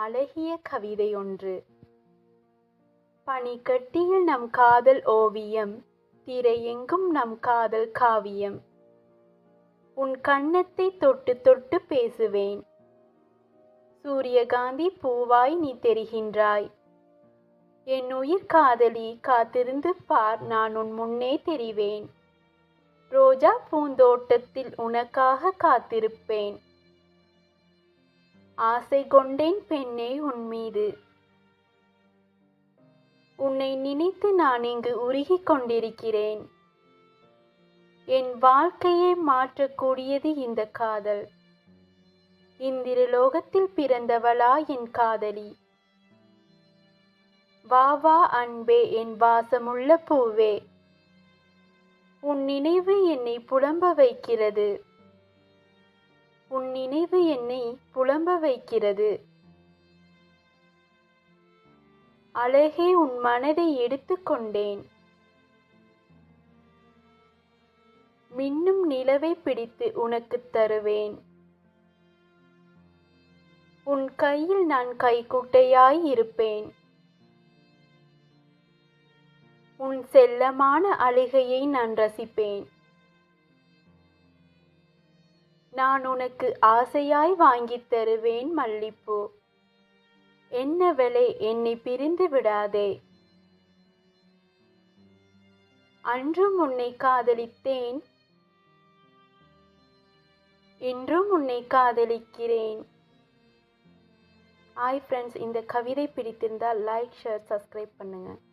அழகிய கவிதை ஒன்று பனிக்கட்டியில் நம் காதல் ஓவியம் திரையெங்கும் நம் காதல் காவியம். உன் கண்ணத்தை தொட்டு தொட்டு பேசுவேன். சூரியகாந்தி பூவாய் நீ தெரிகின்றாய். என் உயிர் காதலி காத்திருந்து பார் நான் உன் முன்னே தெரிவேன். ரோஜா பூந்தோட்டத்தில் உனக்காக காத்திருப்பேன். ஆசை கொண்டேன் பெண்ணே உன் மீது. உன்னை நினைத்து நான் இங்கு உருகிக் கொண்டிருக்கிறேன். என் வாழ்க்கையை மாற்றக்கூடியது இந்த காதல். இந்திரலோகத்தில் பிறந்தவளா என் காதலி. வா வா அன்பே என் வாசமுள்ள பூவே. உன் நினைவு என்னை புலம்ப வைக்கிறது. உன் நினைவு என்னை புலம்ப வைக்கிறது. அழகே உன் மனதை எடுத்துக்கொண்டேன் மின்னும் நிலவை பிடித்து உனக்குத் தருவேன். உன் கையில் நான் கைக்குட்டையாய் இருப்பேன். உன் செல்லமான அழுகையை நான் ரசிப்பேன். நான் உனக்கு ஆசையாய் வாங்கித் தருவேன் மல்லிப்பூ. என்ன விலை என்னை பிரிந்து விடாதே. அன்றும் உன்னை காதலித்தேன். இன்றும் உன்னை காதலிக்கிறேன். ஹாய் ஃப்ரெண்ட்ஸ் இந்த கவிதை பிடித்திருந்தால் லைக் ஷேர் சப்ஸ்கிரைப் பண்ணுங்கள்